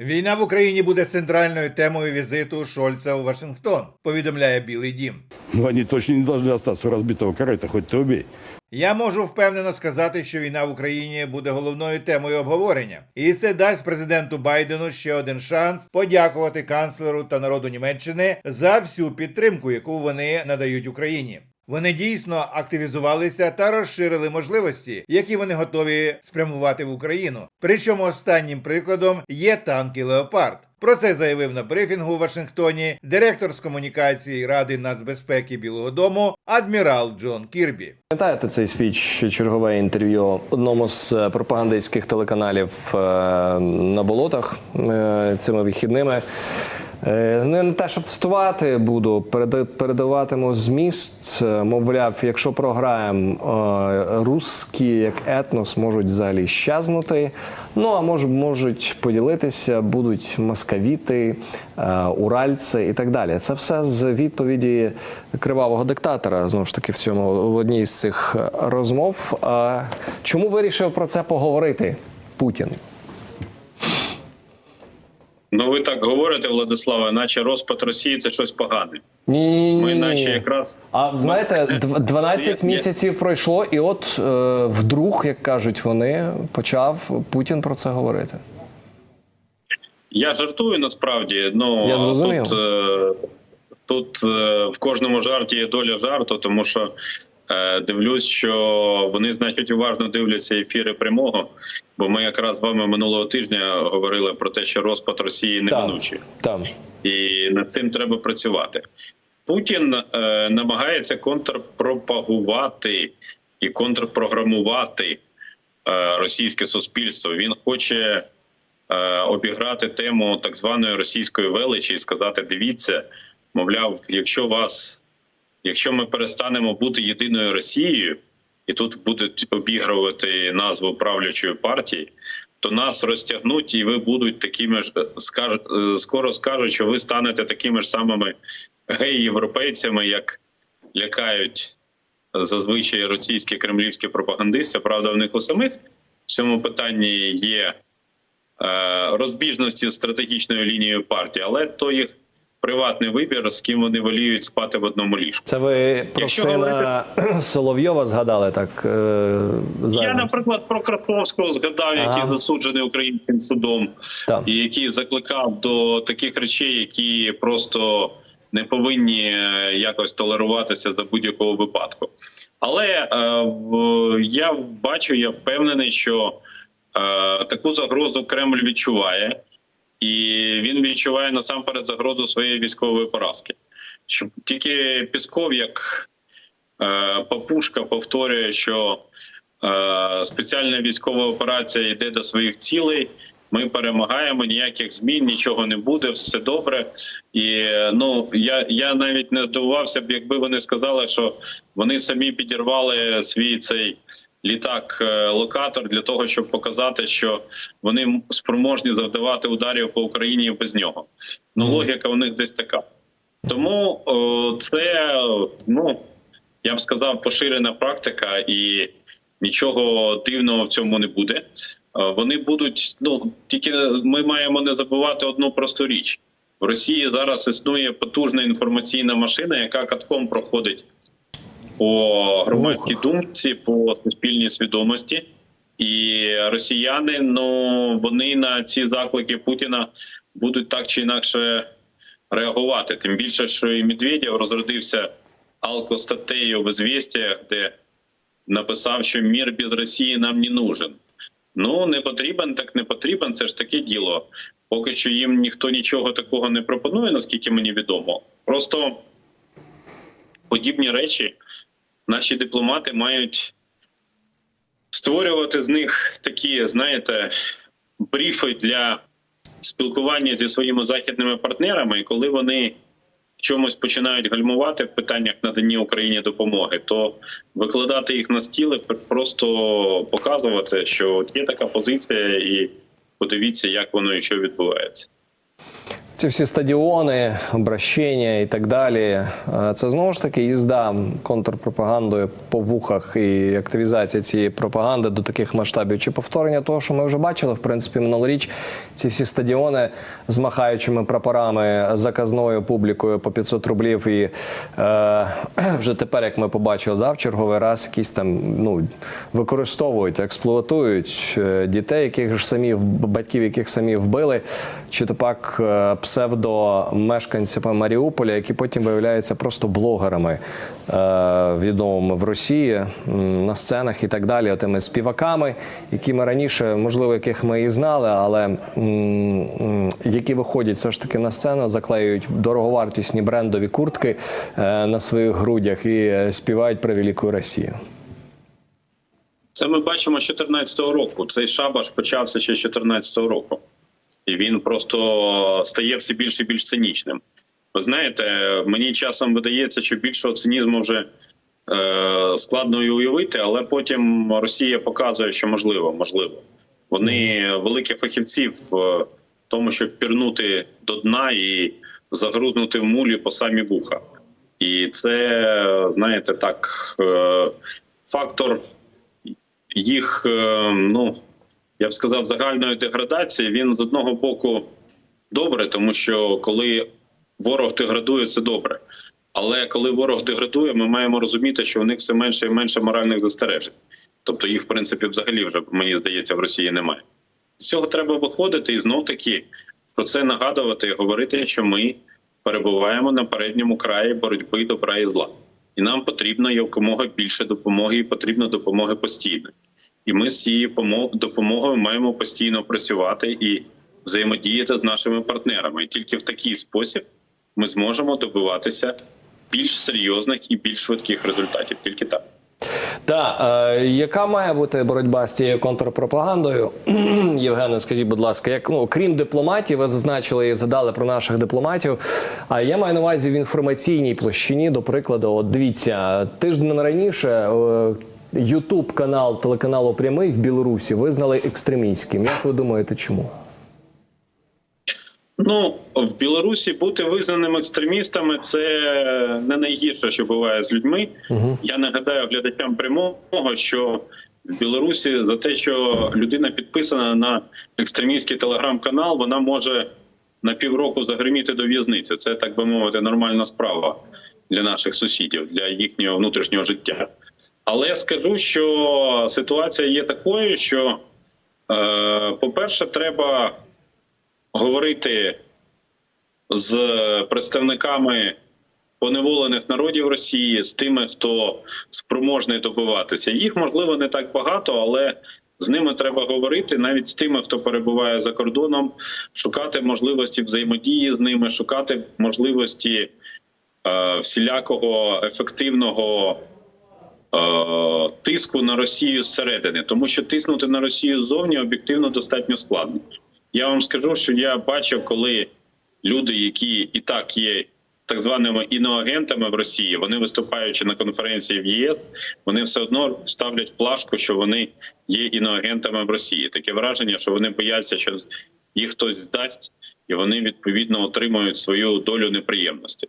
Війна в Україні буде центральною темою візиту Шольца у Вашингтон, повідомляє Білий Дім. Но они точно не должны остаться у разбитого корыта, хоть ты убей. Я можу впевнено сказати, що війна в Україні буде головною темою обговорення, і це дасть президенту Байдену ще один шанс подякувати канцлеру та народу Німеччини за всю підтримку, яку вони надають Україні. Вони дійсно активізувалися та розширили можливості, які вони готові спрямувати в Україну. Причому останнім прикладом є танки Леопард. Про це заявив на брифінгу у Вашингтоні директор з комунікації Ради нацбезпеки Білого Дому адмірал Джон Кірбі. Пам'ятаєте цей спіч, чергове інтерв'ю одному з е, пропагандистських телеканалів е, на болотах е, цими вихідними. Е, Не не те, щоб цитувати буду, передаватиму зміст. Е, Мовляв, якщо програємо, е, русські як етнос можуть взагалі щезнути. Ну а може можуть поділитися, будуть москавіти, е, уральці і так далі. Це все з відповіді кривавого диктатора. Знову ж таки, в цьому в одній з цих розмов. Чому вирішив про це поговорити Путін? Ну, ви так говорите, Владиславе, наче розпад Росії це щось погане. Ні, Ми наче якраз А знаєте, дв- 12 Ні, ні. місяців пройшло, і от е, вдруг, як кажуть вони, почав Путін про це говорити. я жартую насправді. Ну Я зрозумів. тут, е, тут е, в кожному жарті є доля жарту, тому що дивлюсь, що вони, значить, уважно дивляться ефіри прямого. Бо ми якраз з вами минулого тижня говорили про те, що розпад Росії неминучий. Там. і над цим треба працювати. Путін е, намагається контрпропагувати і контрпрограмувати е, російське суспільство. Він хоче е, обіграти тему так званої російської величі і сказати: дивіться, мовляв, якщо вас, якщо ми перестанемо бути єдиною Росією, і тут будуть обігрувати назву правлячої партії, то нас розтягнуть, і ви будуть такими ж скаж, е, скоро скажуть, що ви станете такими ж самими гей-європейцями, як лякають зазвичай російські кремлівські пропагандисти. Правда, в них у самих в цьому питанні є е, розбіжності з стратегічною лінією партії, але то їх приватний вибір, з ким вони воліють спати в одному ліжку. Це ви про Якщо сина Соловйова згадали так. Е, Я, наприклад, про Красовського згадав, Ага. який засуджений українським судом, Так. і який закликав до таких речей, які просто не повинні е, якось толеруватися за будь-якого випадку. Але е, в, я бачу, я впевнений, що е, таку загрозу Кремль відчуває, і він відчуває насамперед загрозу своєї військової поразки. Що тільки Пісков, як е, папушка, повторює, що е, спеціальна військова операція йде до своїх цілей. Ми перемагаємо, ніяких змін, нічого не буде, все добре. І ну я, я навіть не здивувався б, якби вони сказали, що вони самі підірвали свій цей літак е, локатор для того, щоб показати, що вони спроможні завдавати ударів по Україні без нього. Ну логіка у них десь така. Тому о, це ну я б сказав, поширена практика, і нічого дивного в цьому не буде. Е, Вони будуть ну тільки ми маємо не забувати одну просту річ: в Росії зараз існує потужна інформаційна машина, яка катком проходить по громадській думці, по суспільній свідомості. І росіяни, ну вони на ці заклики Путіна будуть так чи інакше реагувати. Тим більше, що і Медведєв розродився алкостаттею в «Ізвєстіях», де написав, що мір без Росії нам не нужен. Ну не потрібен, так не потрібен. Це ж таке діло. Поки що їм ніхто нічого такого не пропонує, наскільки мені відомо. Просто подібні речі наші дипломати мають створювати з них такі, знаєте, бріфи для спілкування зі своїми західними партнерами, і коли вони в чомусь починають гальмувати в питаннях надання Україні допомоги, то викладати їх на стіли, просто показувати, що є така позиція, і подивіться, як воно і що відбувається. Ці всі стадіони, обращення і так далі. Це знову ж таки їзда контрпропагандою по вухах і активізація цієї пропаганди до таких масштабів. Чи повторення того, що ми вже бачили, в принципі, минулоріч ці всі стадіони з махаючими прапорами, заказною публікою по 500 рублів. І е, вже тепер, як ми побачили, да, в черговий раз якісь там ну, використовують, експлуатують е, дітей, яких ж самі батьків, яких самі вбили, чи то пак е, псевдомешканцями Маріуполя, які потім виявляються просто блогерами е, відомими в Росії на сценах і так далі, тими співаками, які ми раніше, можливо, яких ми і знали, але які виходять все ж таки на сцену, заклеюють дороговартісні брендові куртки е, на своїх грудях і е, співають про велику Росію. Це ми бачимо з 2014 року. Цей шабаш почався ще з 2014 року, він просто стає все більш і більш цинічним. Ви знаєте, мені часом видається, що більшого цинізму вже е, складно і уявити, але потім Росія показує, що можливо, можливо. Вони великі фахівці в е, тому, щоб пірнути до дна і загрузнути в мулі по самі вуха. І це, знаєте, так, е, фактор їх, е, ну я б сказав, загальної деградації. Він з одного боку добре, тому що коли ворог деградує, це добре. Але коли ворог деградує, ми маємо розуміти, що у них все менше і менше моральних застережень. Тобто їх, в принципі, взагалі вже мені здається, в Росії немає. З цього треба виходити і знов таки про це нагадувати і говорити, що ми перебуваємо на передньому краї боротьби добра і зла, і нам потрібно якомога більше допомоги, і потрібно допомоги постійно. І ми з цією допомогою маємо постійно працювати і взаємодіяти з нашими партнерами. І тільки в такий спосіб ми зможемо добиватися більш серйозних і більш швидких результатів. Тільки так. Та е, яка має бути боротьба з цією контрпропагандою? Євгене, скажіть, будь ласка, як ну крім дипломатів, ви зазначили і згадали про наших дипломатів. А я маю на увазі в інформаційній площині, до прикладу, от дивіться, тиждень раніше. Ютуб канал телеканалу Прямий в Білорусі визнали екстремістським. Як ви думаєте, чому? Ну в Білорусі бути визнаним екстремістами це не найгірше, що буває з людьми. Угу. Я нагадаю глядачам прямого, що в Білорусі за те, що людина підписана на екстремістський телеграм-канал, вона може на півроку загриміти до в'язниці. Це так би мовити нормальна справа для наших сусідів, для їхнього внутрішнього життя. Але я скажу, що ситуація є такою, що, е, по-перше, треба говорити з представниками поневолених народів Росії, з тими, хто спроможний добиватися. Їх можливо не так багато, але з ними треба говорити навіть з тими, хто перебуває за кордоном, шукати можливості взаємодії з ними, шукати можливості е, всілякого ефективного. Е, Тиску на Росію зсередини, тому що тиснути на Росію ззовні об'єктивно достатньо складно. Я вам скажу, що я бачив, коли люди, які і так є так званими іноагентами в Росії, вони виступаючи на конференції в ЄС, вони все одно ставлять плашку, що вони є іноагентами в Росії. Таке враження, що вони бояться, що їх хтось здасть, і вони відповідно отримують свою долю неприємності.